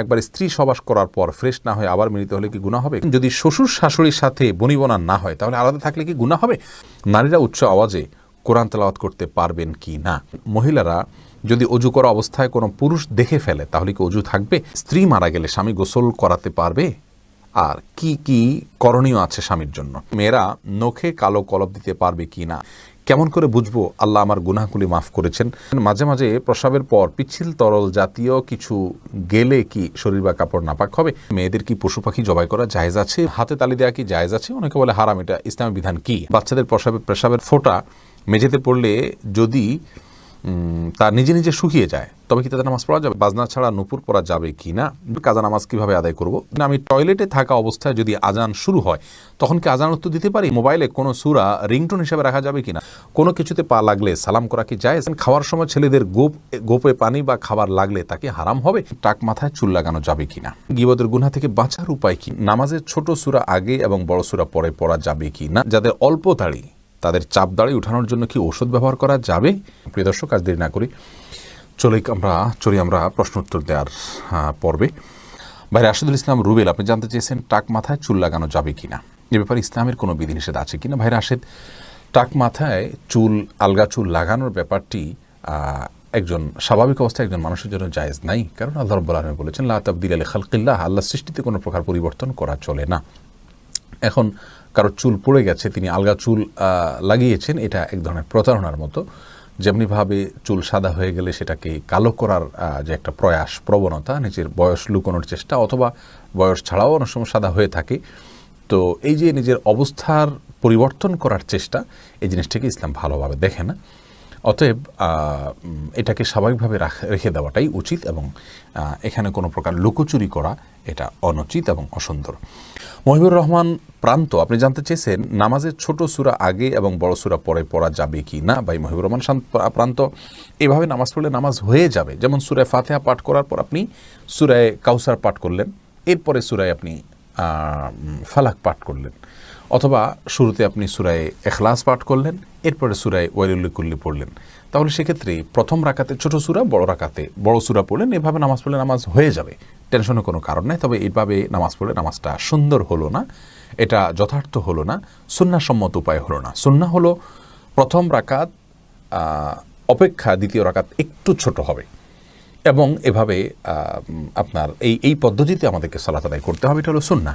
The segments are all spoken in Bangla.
একবার স্ত্রী সবাস করার পর ফ্রেশ না হয়ে আবার মিলিত হলে কি গুণা হবে? যদি শ্বশুর শাশুড়ির সাথে বনিবনা না হয়, তাহলে আলাদা থাকলে কি গুণা হবে? নারীরা উচ্চ আওয়াজে কোরআন তেলাওয়াত করতে পারবেন কি না? মহিলারা যদি অজু করা অবস্থায় কোনো পুরুষ দেখে ফেলে, তাহলে কি অজু থাকবে? স্ত্রী মারা গেলে স্বামী গোসল করাতে পারবে? আর কি কি করণীয় আছে স্বামীর জন্য? মেয়েরা নখে কালো কলব দিতে পারবে কি না? কেমন করে বুঝব আল্লাহ আমার গুনাহগুলি মাফ করেছেন? মাঝে মাঝে প্রসাবের পর পিচ্ছিল তরল জাতীয় কিছু গেলে কি শরীর বা কাপড় নাপাক হবে? মেয়েদের কি পশু পাখি জবাই করা জায়েজ আছে? হাতে তালি দেওয়া কি জায়েজ আছে? অনেকে বলে হারাম, এটা ইসলামের বিধান কি? বাচ্চাদের প্রসাবের প্রসাবের ফোঁটা মেঝেতে পড়লে যদি তা নিজে নিজে শুকিয়ে যায় তবে কি তাদের নামাজ পড়া যাবে? বাজনা ছাড়া নুপুর পড়া যাবে কি না? কাজা নামাজ কীভাবে আদায় করব? না, আমি টয়লেটে থাকা অবস্থায় যদি আজান শুরু হয়, তখন কি আজান উত্তর দিতে পারি? মোবাইলে কোনো সুরা রিংটোন হিসেবে রাখা যাবে কি না? কোনো কিছুতে পা লাগলে সালাম করা কি যায় খাওয়ার সময় ছেলেদের গোপ, গোপে পানি বা খাবার লাগলে তাকে হারাম হবে? টাক মাথায় চুল লাগানো যাবে কি না? গিবদের গুনা থেকে বাঁচার উপায় কি? নামাজের ছোট সুরা আগে এবং বড় সুরা পরে পড়া যাবে কি না? যাদের অল্প দাড়ি, তাদের চাপ দাড়ি উঠানোর জন্য কি ওষুধ ব্যবহার করা যাবে? প্রিয় দর্শক, আজ দেরি না করি চলে আমরা, চলি আমরা প্রশ্ন উত্তর দেওয়ার পর্বে। ভাই রাশিদুল ইসলাম, রুবেল, আপনি জানতে চেয়েছেন টাক মাথায় চুল লাগানো যাবে কিনা? এ ব্যাপারে ইসলামের কোনো বিধিনিষেধ আছে কিনা? ভাই রাশেদ, টাক মাথায় চুল, আলগা চুল লাগানোর ব্যাপারটি একজন, স্বাভাবিক অবস্থায় একজন মানুষের জন্য জায়েজ নাই। কারণ আল্লাহ রব্বুল আলমী বলেছেন, লা তাবদিল আলী খালকিল্লাহ আল্লাহ সৃষ্টিতে কোনো প্রকার পরিবর্তন করা চলে না। এখন কারও চুল পড়ে গেছে, তিনি আলগা চুল লাগিয়েছেন, এটা এক ধরনের প্রতারণার মতো। যেমনিভাবে চুল সাদা হয়ে গেলে সেটাকে কালো করার যে একটা প্রয়াস, প্রবণতা, নিজের বয়স লুকোনোর চেষ্টা অথবা বয়স ছাড়াও অনেক সময় সাদা হয়ে থাকে, তো এই যে নিজের অবস্থার পরিবর্তন করার চেষ্টা, এই জিনিসটাকে ইসলাম ভালোভাবে দেখে না। অতএব এটাকে স্বাভাবিকভাবে রাখ- দেওয়াটাই উচিত এবং এখানে কোনো প্রকার লুকোচুরি করা এটা অনুচিত এবং অসুন্দর। মহিবুর রহমান প্রান্ত, আপনি জানতে চেয়েছেন নামাজের ছোট সুরা আগে এবং বড় সুরা পরে পড়া যাবে কি না? ভাই মহিবুর রহমান প্রান্ত, এভাবে নামাজ পড়লে নামাজ হয়ে যাবে। যেমন সুরায় ফাতেহা পাঠ করার পর আপনি সুরায় কাউসার পাঠ করলেন, এরপরে সুরায় আপনি ফালাক পাঠ করলেন। অথবা শুরুতে আপনি সুরায় এখলাস পাঠ করলেন, এরপরে সুরায় ওয়াইলুল্লিকুল্লি পড়লেন। তাহলে সেক্ষেত্রে প্রথম রাকাতে ছোট সুরা, বড় রাকাতে বড় সুরা পড়লেন, এভাবে নামাজ পড়লে নামাজ হয়ে যাবে। টেনশনের কোনো কারণ নেই, তবে এইভাবে নামাজ পড়লে নামাজটা সুন্দর হলো না, এটা যথার্থ হলো না, সুন্নাসম্মত উপায় হলো না। সুন্না হলো প্রথম রাকাত অপেক্ষা দ্বিতীয় রাকাত একটু ছোট হবে। এবং এভাবে আপনার এই এই পদ্ধতিতে আমাদেরকে সালাত করতে হবে, এটা হলো সুন্না।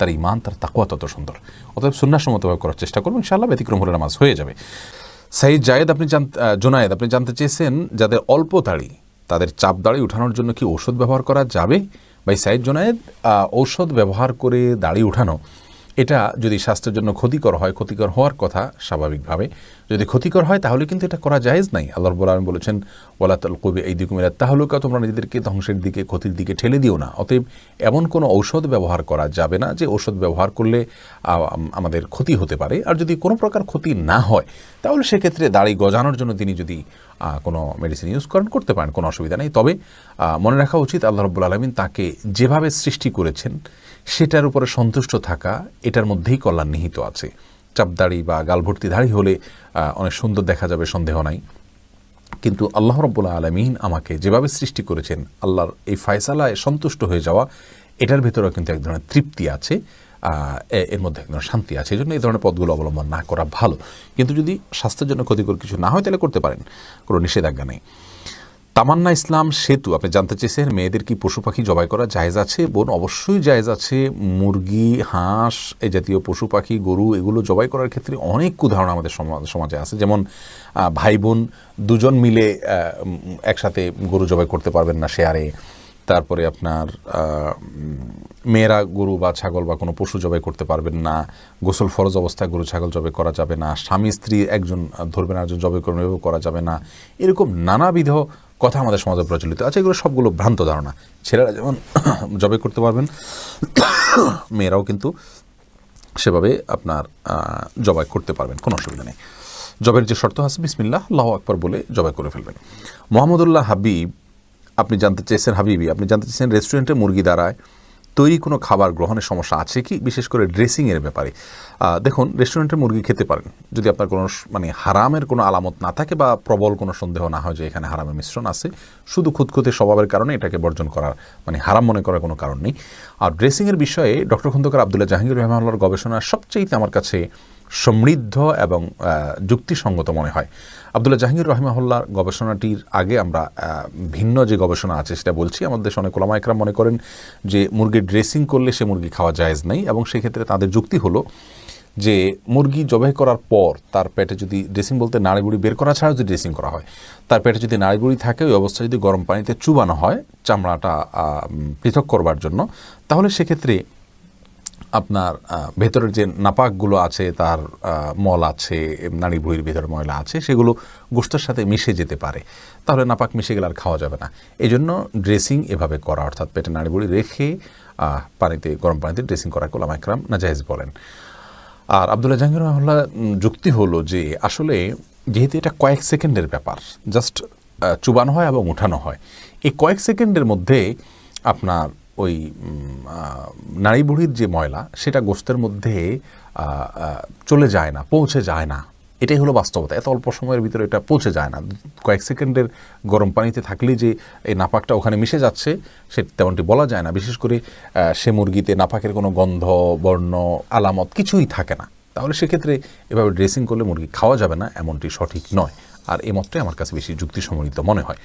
তার ইমান তার তাকুয়া তত সুন্দর। অতএব সুন্নাসম্মতভাবে করার চেষ্টা করব ইনশাআল্লাহ ব্যতিক্রম হলে নামাজ হয়ে যাবে। সাইদ জায়েদ, আপনি জান জোনায়েদ, আপনি জানতে চেয়েছেন যাদের অল্প দাড়ি, তাদের চাপ দাড়ি উঠানোর জন্য কি ঔষধ ব্যবহার করা যাবে? ভাই সাইদ জোনায়েদ ঔষধ ব্যবহার করে দাড়ি উঠানো এটা যদি স্বাস্থ্যের জন্য ক্ষতিকর হয়, ক্ষতিকর হওয়ার কথা স্বাভাবিকভাবে। যদি ক্ষতিকর হয়, তাহলে কিন্তু এটা করা জায়েজ নাই। আল্লাহ রব্বুল আলম বলেছেন ওলাতাল কবি এই দিকে মিলা তাহলুকা তোমরা নিজেদেরকে ধ্বংসের দিকে, ক্ষতির দিকে ঠেলে দিও না। অতএব এমন কোনো ঔষধ ব্যবহার করা যাবে না, যে ঔষধ ব্যবহার করলে আমাদের ক্ষতি হতে পারে। আর যদি কোনো প্রকার ক্ষতি না হয়, তাহলে সেক্ষেত্রে দাড়ি গজানোর জন্য তিনি যদি কোনো মেডিসিন ইউজ করেন, করতে পারেন, কোনো অসুবিধা নেই। তবে মনে রাখা উচিত, আল্লাহ রব্বুল আলমিন তাকে যেভাবে সৃষ্টি করেছেন সেটার উপরে সন্তুষ্ট থাকা, এটার মধ্যেই কল্যাণ নিহিত আছে। চাপদাড়ি বা গালভর্তি দাড়ি হলে অনেক সুন্দর দেখা যাবে, সন্দেহ নাই। কিন্তু আল্লাহ রব্বুল্লাহ আলমিন আমাকে যেভাবে সৃষ্টি করেছেন, আল্লাহর এই ফায়সালায় সন্তুষ্ট হয়ে যাওয়া, এটার ভেতরেও কিন্তু এক ধরনের তৃপ্তি আছে এর মধ্যে এক ধরনের শান্তি আছে। এই জন্য এই ধরনের পদগুলো অবলম্বন না করা ভালো। কিন্তু যদি স্বাস্থ্যের জন্য ক্ষতিকর কিছু না হয়, তাহলে করতে পারেন। কোনো নিষেধাজ্ঞা নেই। তামান্না ইসলাম সেতু, আপনি জানতে চেয়েছেন মেয়েদের কি পশু পাখি জবাই করা জায়েজ আছে? বোন, অবশ্যই জায়েজ আছে। মুরগি, হাঁস, এই জাতীয় পশু পাখি, গরু, এগুলো জবাই করার ক্ষেত্রে অনেক উদাহরণ আমাদের সমা- সমাজে আছে। যেমন ভাই বোন দুজন মিলে একসাথে গরু জবাই করতে পারবেন না শেয়ারে। তারপরে আপনার মেয়েরা গরু বা ছাগল বা কোনো পশু জবাই করতে পারবেন না। গোসল ফরজ অবস্থায় গরু ছাগল জবাই করা যাবে না। স্বামী, স্ত্রী একজন ধরবেন আর একজন জবাই করবেন করা যাবে না। এরকম নানাবিধ কথা আমাদের সমাজে প্রচলিত আছে, এগুলো সবগুলো ভ্রান্ত ধারণা। ছেলেরা যেমন জবে করতে পারবেন, মেয়েরাও কিন্তু সেভাবে আপনার জবাই করতে পারবেন, কোনো অসুবিধা নেই। জবের যে শর্ত আছে, বিসমিল্লাহ, আল্লাহ আকবর বলে জবাই করে ফেলবেন। মোহাম্মদুল্লাহ হাবিব, আপনি জানতে চেয়েছেন হাবিবি, আপনি জানতে চেয়েছেন রেস্টুরেন্টে মুরগি দ্বারায় তৈরি কোনো খাবার গ্রহণের সমস্যা আছে কি? বিশেষ করে ড্রেসিংয়ের ব্যাপারে। দেখুন রেস্টুরেন্টের মুরগি খেতে পারেন। যদি আপনার কোনো মানে হারামের কোনো আলামত না থাকে বা প্রবল কোনো সন্দেহ না হয় যে এখানে হারামের মিশ্রণ আছে, শুধু খুদখুতে স্বভাবের কারণে এটাকে বর্জন করার মানে হারাম মনে করার কোনো কারণ নেই। আর ড্রেসিংয়ের বিষয়ে ডক্টর খন্দকার আবদুল্লাহ জাহাঙ্গীর রহমানুল্লাহর গবেষণা সবচেয়ে আমার কাছে সমৃদ্ধ এবং যুক্তিসঙ্গত মনে হয়। আবদুল্লাহ জাহাঙ্গীর রহমাহুল্লার গবেষণাটির আগে আমরা ভিন্ন যে গবেষণা আছে সেটা বলছি। আমাদের দেশে অনেক ওলামা একরাম মনে করেন যে মুরগির ড্রেসিং করলে সে মুরগি খাওয়া জায়েজ নেই এবং সেক্ষেত্রে তাদের যুক্তি হলো যে মুরগি জবাই করার পর তার পেটে যদি ড্রেসিং বলতে নাড়িগুড়ি বের করা ছাড়া যদি ড্রেসিং করা হয়, তার পেটে যদি নাড়িগুড়ি থাকে, ওই অবস্থায় যদি গরম পানিতে চুবানো হয়, চামড়াটা পৃথক করবার জন্য, তাহলে সেক্ষেত্রে আপনার ভেতরের যে নাপাকগুলো আছে, তার মল আছে, নাড়ি ভুঁড়ির ভেতরে ময়লা আছে, সেগুলো গোষ্ঠের সাথে মিশে যেতে পারে। তাহলে নাপাক মিশে গেলে আর খাওয়া যাবে না। এই জন্য ড্রেসিং এভাবে করা, অর্থাৎ পেটে নাড়ি ভুঁড়ি রেখে পানিতে, গরম পানিতে ড্রেসিং করা, কোলাম একরাম নাজাইজ বলেন। আর আবদুল্লাহ জাহাঙ্গীর রহমাল্লাহ যুক্তি হলো যে, আসলে যেহেতু এটা কয়েক সেকেন্ডের ব্যাপার, জাস্ট চুবানো হয় এবং উঠানো হয়, এই কয়েক সেকেন্ডের মধ্যে আপনার ওই নাড়ি বুড়ির যে ময়লা, সেটা গোস্তের মধ্যে চলে যায় না, পৌঁছে যায় না। এটাই হলো বাস্তবতা। এত অল্প সময়ের ভিতরে এটা পৌঁছে যায় না। কয়েক সেকেন্ডের গরম পানিতে থাকলেই যে এই নাপাকটা ওখানে মিশে যাচ্ছে, সে তেমনটি বলা যায় না। বিশেষ করে সে মুরগিতে নাপাকের কোনো গন্ধ, বর্ণ, আলামত কিছুই থাকে না। তাহলে সেক্ষেত্রে এভাবে ড্রেসিং করলে মুরগি খাওয়া যাবে না, এমনটি সঠিক নয়। আর এই মতটাই আমার কাছে বেশি যুক্তিসমন্বিত মনে হয়।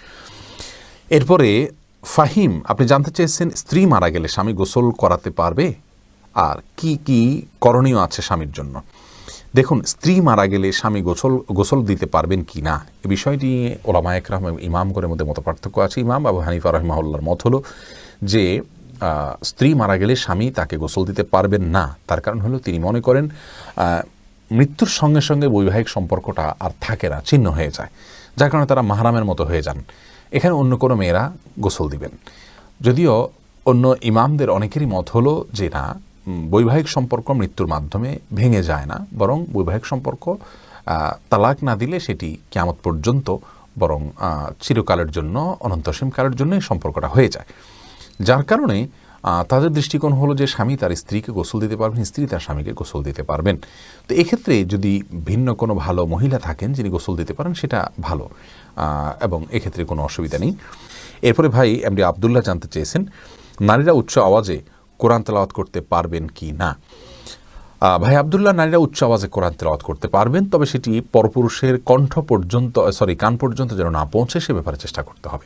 এরপরে ফাহিম, আপনি জানতে চেয়েছেন স্ত্রী মারা গেলে স্বামী গোসল করাতে পারবে? আর কি কি করণীয় আছে স্বামীর জন্য? দেখুন, স্ত্রী মারা গেলে স্বামী গোসল গোসল দিতে পারবেন কি না? এ বিষয়টি ওলামা একরাম ইমাম করে মধ্যে মত পার্থক্য আছে। ইমাম আবু হানিফা রহমাউল্লার মত হলো যে স্ত্রী মারা গেলে স্বামী তাকে গোসল দিতে পারবেন না। তার কারণ হলো তিনি মনে করেন মৃত্যুর সঙ্গে সঙ্গে বৈবাহিক সম্পর্কটা আর থাকে না, ছিন্ন হয়ে যায়। যার কারণে তারা মাহারামের মতো হয়ে যান। এখানে অন্য কোনো মেয়েরা গোসল দিবেন। যদিও অন্য ইমামদের অনেকেরই মত হলো যে না বৈবাহিক সম্পর্ক মৃত্যুর মাধ্যমে ভেঙে যায় না, বরং বৈবাহিক সম্পর্ক তালাক না দিলে সেটি কেমত পর্যন্ত, বরং চিরকালের জন্য, অনন্তসীমকালের জন্য সম্পর্কটা হয়ে যায়। যার কারণে তাদের দৃষ্টিকোণ হলো যে স্বামী তার স্ত্রীকে গোসল দিতে পারবেন, স্ত্রী তার স্বামীকে গোসল দিতে পারবেন। তো এক্ষেত্রে যদি ভিন্ন কোনো ভালো মহিলা থাকেন যিনি গোসল দিতে পারেন, সেটা ভালো এবং এক্ষেত্রে কোনো অসুবিধা নেই। এরপরে ভাই, এমডি আবদুল্লাহ জানতে চেয়েছেন, নারীরা উচ্চ আওয়াজে কোরআন তেলাওয়াত করতে পারবেন কি না? ভাই, আবদুল্লাহ, নারীরা উচ্চ আওয়াজে কোরআন তেলাওয়াত করতে পারবেন, তবে সেটি পরপুরুষের কণ্ঠ পর্যন্ত, সরি, কান পর্যন্ত যেন না পৌঁছে, সে ব্যাপারে চেষ্টা করতে হবে।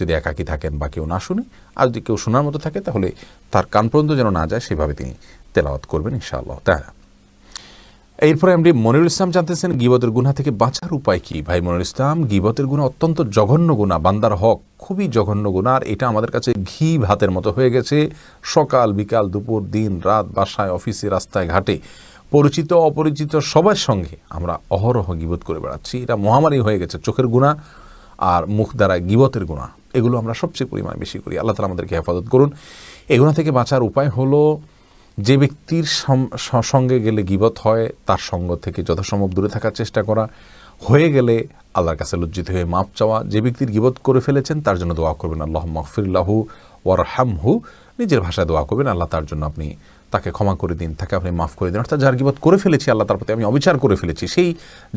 যদি একাকী থাকেন বা কেউ না শুনে, আর যদি কেউ শোনার মতো থাকে, তাহলে তার কান পর্যন্ত যেন না যায়, সেভাবে তিনি তেলাওয়াত করবেন ইনশাআল্লাহ তাই এরপরে এমডি মনিরুল ইসলাম জানতেছেন গিবতের গুণা থেকে বাঁচার উপায় কি? ভাই মনিরুল ইসলাম, গিবতের গুণা অত্যন্ত জঘন্য গুণা বান্দার হক খুবই জঘন্য গুণা আর এটা আমাদের কাছে ঘি ভাতের মতো হয়ে গেছে। সকাল, বিকাল, দুপুর, দিন, রাত, বাসায়, অফিসে, রাস্তায়, ঘাটে, পরিচিত, অপরিচিত, সবার সঙ্গে আমরা অহরহ গিবত করে বেড়াচ্ছি। এটা মহামারী হয়ে গেছে, চোখের গুণা আর মুখ দ্বারা গিবতের গুণা এগুলো আমরা সবচেয়ে পরিমাণে বেশি করি। আল্লাহ তালা আমাদেরকে হেফাজত করুন। এগুলো থেকে বাঁচার উপায় হলো, যে ব্যক্তির সঙ্গে গেলে গিবত হয়, তার সঙ্গ থেকে যথাসম্ভব দূরে থাকার চেষ্টা করা। হয়ে গেলে আল্লাহর কাছে লজ্জিত হয়ে মাপ চাওয়া। যে ব্যক্তির গিবত করে ফেলেছেন, তার জন্য দোয়া করবেন আল্লাহ মকফিল্লাহু ওয়ারহামহু। নিজের ভাষায় দোয়া করবেন, আল্লাহ তার জন্য আপনি তাকে ক্ষমা করে দিন, তাকে আপনি মাফ করে দিন। অর্থাৎ যার গিবত করে ফেলেছি, আল্লাহ তার প্রতি আমি অবিচার করে ফেলেছি, সেই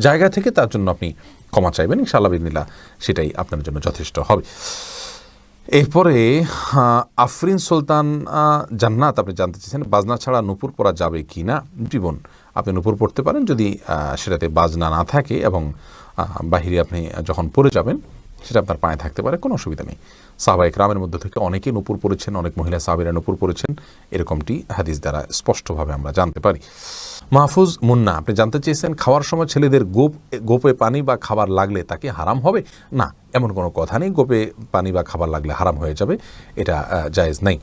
জায়গা থেকে তার জন্য আপনি ক্ষমা চাইবেন, ইনশাআল্লাহ বিদিনিল্লাহ সেটাই আপনার জন্য যথেষ্ট হবে। এরপরে আফরিন সুলতান জান্নাত, আপনি জানতে চেয়েছেন, বাজনা ছাড়া নুপুর পরা যাবে কি না? জীবন, আপনি নুপুর পড়তে পারেন যদি সেটাতে বাজনা না থাকে এবং বাহিরে আপনি যখন পড়ে যাবেন, সেটা আপনার পায়ে থাকতে পারে, কোনো অসুবিধা নেই। সাহাবা একরামের মধ্যে থেকে অনেকে নূপুর পড়েছেন, অনেক মহিলা সাহাবিরা নুপুর পড়েছেন। এরকমটি হাদিস দ্বারা স্পষ্টভাবে আমরা জানতে পারি। মাহফুজ মুন্না, আপনি জানতে চেয়েছেন খাওয়ার সময় ছেলেদের গোপ, গোপে পানি বা খাবার লাগলে তাকে হারাম হবে? না, এমন কোনো কথা নেই। গোপে পানি বা খাবার লাগলে হারাম হয়ে যাবে, এটা জায়েজ নেই।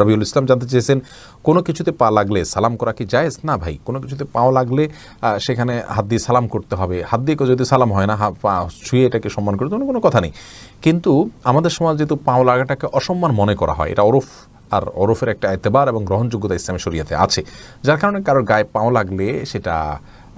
রবিউল ইসলাম জানতে চেয়েছেন, কোনো কিছুতে পা লাগলে সালাম করা কি জায়েজ? না ভাই, কোনো কিছুতে পাও লাগলে সেখানে হাত দিয়ে সালাম করতে হবে। হাত দিয়ে যদি সালাম হয় না পা ছুঁয়ে এটাকে সম্মান করতে কোনো কথা নেই। কিন্তু আমাদের সমাজ যেহেতু পাও লাগাটাকে অসম্মান মনে করা হয়, এটা ওরফ আর ওরফের একটা এতেবার এবং গ্রহণযোগ্যতা ইসলামী শরিয়াতে আছে। যার কারণে কারোর গায়ে পাও লাগলে সেটা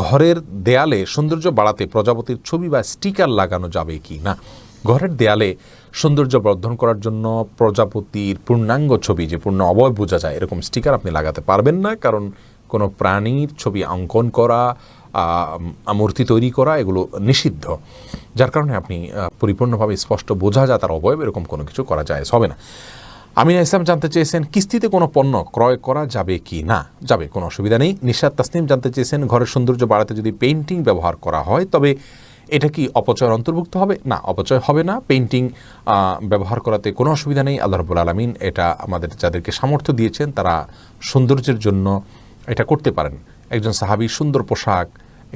ঘরের দেয়ালে সৌন্দর্য বাড়াতে প্রজাপতির ছবি বা স্টিকার লাগানো যাবে কি না? ঘরের দেয়ালে সৌন্দর্য বর্ধন করার জন্য প্রজাপতির পূর্ণাঙ্গ ছবি, যে পূর্ণ অবয় বোঝা যায়, এরকম স্টিকার আপনি লাগাতে পারবেন না। কারণ কোনো প্রাণীর ছবি অঙ্কন করা মূর্তি তৈরি করা, এগুলো নিষিদ্ধ। যার কারণে আপনি পরিপূর্ণভাবে স্পষ্ট বোঝা যায়, তার অবয়ব এরকম কোনো কিছু করা যায়, হবে না। আমিনা ইসলাম জানতে চেয়েছেন কিস্তিতে কোনো পণ্য ক্রয় করা যাবে কি না। যাবে, কোনো অসুবিধা নেই। নিশাদ তাসনিম জানতে চেয়েছেন ঘরের সৌন্দর্য বাড়াতে যদি পেইন্টিং ব্যবহার করা হয়, তবে এটা কি অপচয়ের অন্তর্ভুক্ত হবে? না, অপচয় হবে না। পেইন্টিং ব্যবহার করাতে কোনো অসুবিধা নেই। আল্লাহ রবুল আলমিন এটা আমাদের যাদেরকে সামর্থ্য দিয়েছেন, তারা সৌন্দর্যের জন্য এটা করতে পারেন। একজন সাহাবী সুন্দর পোশাক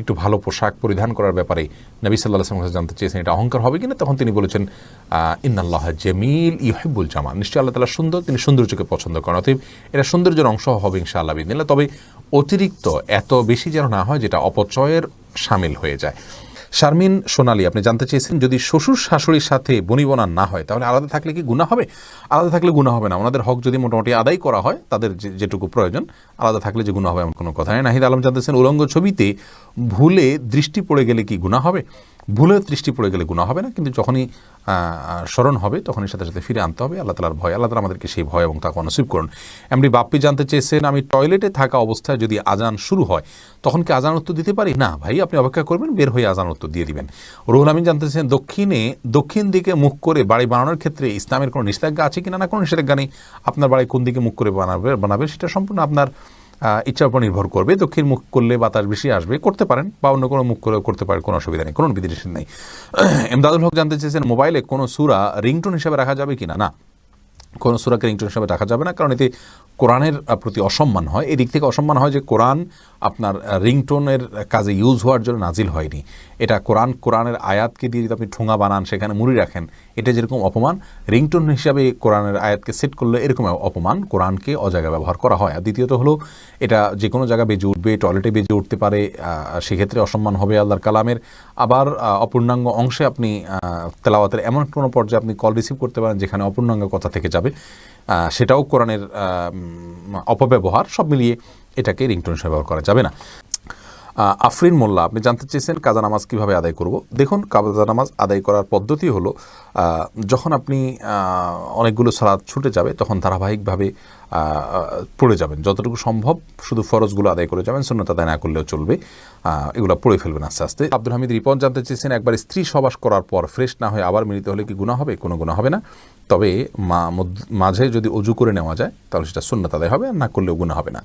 একটু ভালো পোশাক পরিধান করার ব্যাপারে নবী সাল্লাহ কাছে জানতে চেয়েছেন, এটা অহংকার হবে কিনা? তখন তিনি বলেছেন ইন্নাল্লাহ জমিল ইহেবুল জামা নিশ্চয়ই আল্লাহ তালা সুন্দর, তিনি সৌন্দর্যকে পছন্দ করেন, অতএব এটা সৌন্দর্যের অংশ হবে ইনশাআল্লাহ বিদিন তবে অতিরিক্ত এত বেশি যেন না হয় যেটা অপচয়ের সামিল হয়ে যায়। শারমিন সোনালি, আপনি জানতে চেয়েছেন, যদি শ্বশুর শাশুড়ির সাথে বনিবনা না হয়, তাহলে আলাদা থাকলে কি গুণা হবে? আলাদা থাকলে গুণা হবে না। ওনাদের হক যদি মোটামুটি আদায় করা হয়, তাদের যেটুকু প্রয়োজন, আলাদা থাকলে যে গুণা হবে এমন কোনো কথা নেই। নাহিদ আলম জানতেছেন, উলঙ্গ ছবিতে ভুলে দৃষ্টি পড়ে গেলে কি গুণা হবে? ভুলে দৃষ্টি পড়ে গেলে গুণা হবে না, কিন্তু যখনই স্মরণ হবে, তখনই সাথে সাথে ফিরে আনতে হবে। আল্লাহ তালার ভয়, আল্লাহ তালা আমাদেরকে সেই ভয় এবং তাকে নসিব করুন। এমনি বাপ্পি জানতে চেয়েছেন, আমি টয়লেটে থাকা অবস্থায় যদি আজান শুরু হয়, তখন কি আজান উত্তর দিতে পারি? না, ভাই, আপনি অপেক্ষা করবেন, বের হয়ে আজান উত্তর দিয়ে দিবেন। রুহুল আমিন জানতে চেয়েছেন, দক্ষিণে, দক্ষিণ দিকে মুখ করে বাড়ি বানানোর ক্ষেত্রে ইসলামের কোনো নিষেধাজ্ঞা আছে কিনা? না, কোনো নিষেধাজ্ঞা নেই। আপনার বাড়ি কোন দিকে মুখ করে বানাবে বানাবে, সেটা সম্পূর্ণ আপনার ইচ্ছার উপর নির্ভর করবে, দক্ষিণ মুখ করলে বাতাস বেশি আসবে, করতে পারেন বা অন্য কোনো মুখ করে করতে পারেন, কোনো অসুবিধা নেই, কোনো বিধিনিষেধ নেই। এমদাদুল হক জানতে চেয়েছেন, মোবাইলে কোনো সুরা রিংটোন হিসাবে রাখা যাবে কি না না, কোনো সুরাকে রিংটোন হিসাবে রাখা যাবে না, কারণ এতে কোরআনের প্রতি অসম্মান হয়। এদিক থেকে অসম্মান হয় যে কোরআন আপনার রিংটোনের কাজে ইউজ হওয়ার জন্য নাজিল হয়নি। এটা কোরআন, কোরআনের আয়াতকে দিয়ে যদি আপনি ঠোঙা বানান, সেখানে মুড়ি রাখেন, এটা যেরকম অপমান, রিংটোন হিসাবে কোরআনের আয়াতকে সেট করলে এরকম অপমান, কোরআনকে অজায়গায় ব্যবহার করা হয়। আর দ্বিতীয়ত হলো, এটা যে কোনো জায়গায় বেজে উঠবে টয়লেটে বেজে উঠতে পারে সেক্ষেত্রে অসম্মান হবে আল্লাহর কালামের। আবার অপূর্ণাঙ্গ অংশে আপনি তেলাওয়াতের এমন কোনো পর্যায়ে আপনি কল রিসিভ করতে পারেন, যেখানে অপূর্ণাঙ্গ কথা থেকে যাবে। সেটাও কোরআনের অপব্যবহার সব মিলিয়ে এটাকে রিংটোন হিসেবে ব্যবহার করা যাবে না। আফরিন মোল্লা, আপনি জানতে চেয়েছেন কাজা নামাজ কীভাবে আদায় করব। দেখুন, কাজা নামাজ আদায় করার পদ্ধতি হলো যখন আপনি অনেকগুলো সালাদ ছুটে যাবে, তখন ধারাবাহিকভাবে পড়ে যাবেন। যতটুকু সম্ভব শুধু ফরজগুলো আদায় করে যাবেন শূন্যত আদায় না করলেও চলবে। এগুলো পড়ে ফেলবেন আস্তে আস্তে। আব্দুল হামিদ রিপন জানতে চেয়েছেন, একবার স্ত্রী সবাস করার পর ফ্রেশ না হয়ে আবার মিলিত হলে কি গুণা হবে? কোনো গুণা হবে না। তবে মাঝে যদি অজু করে নেওয়া যায়, তাহলে সেটা শূন্যত আদায় হবে, আর না করলেও গুণা হবে না।